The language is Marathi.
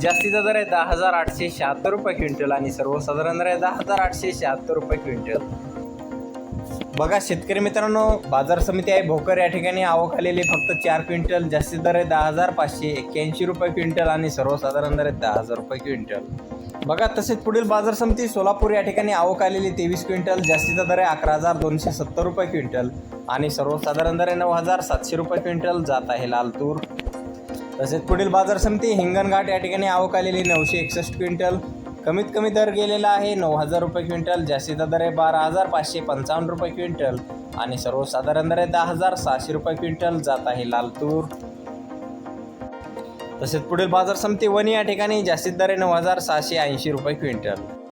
जास्तीचा दर आहे दहा हजार आठशे शहात्तर रुपये क्विंटल आणि सर्वसाधारण दर आहे दहा हजार आठशे शहात्तर रुपये क्विंटल. बघा शेतकरी मित्रांनो बाजार समिती आहे भोकर. या ठिकाणी आवक आलेली फक्त चार क्विंटल. जास्तीत दर आहे दहा हजार पाचशे एक्क्याऐंशी रुपये क्विंटल आणि सर्वसाधारण दर आहे दहा हजार रुपये क्विंटल. बघा तसेच पुढील बाजार समिती सोलापूर या ठिकाणी आवक आलेली तेवीस क्विंटल. जास्तीचा दर आहे अकरा हजार दोनशे सत्तर रुपये क्विंटल आणि सर्वसाधारण दर आहे नऊ हजार सातशे रुपये क्विंटल. जात आहे लालतूर. तसेच पुढील बाजार समिती हिंगणघाट या ठिकाणी आवक आलेली नऊशे एकसष्ट क्विंटल. कमीत कमी दर गेलेला आहे नऊ हजार रुपये क्विंटल जास्तीचा दर आहे बारा हजार पाचशे पंचावन्न रुपये क्विंटल आणि सर्वसाधारण दर आहे दहा हजार सहाशे रुपये क्विंटल जात आहे लाल तूर तसेच पुढील बाजार समिती वणी या ठिकाणी जास्तीत दर आहे नऊ हजार सहाशे ऐंशी रुपये क्विंटल.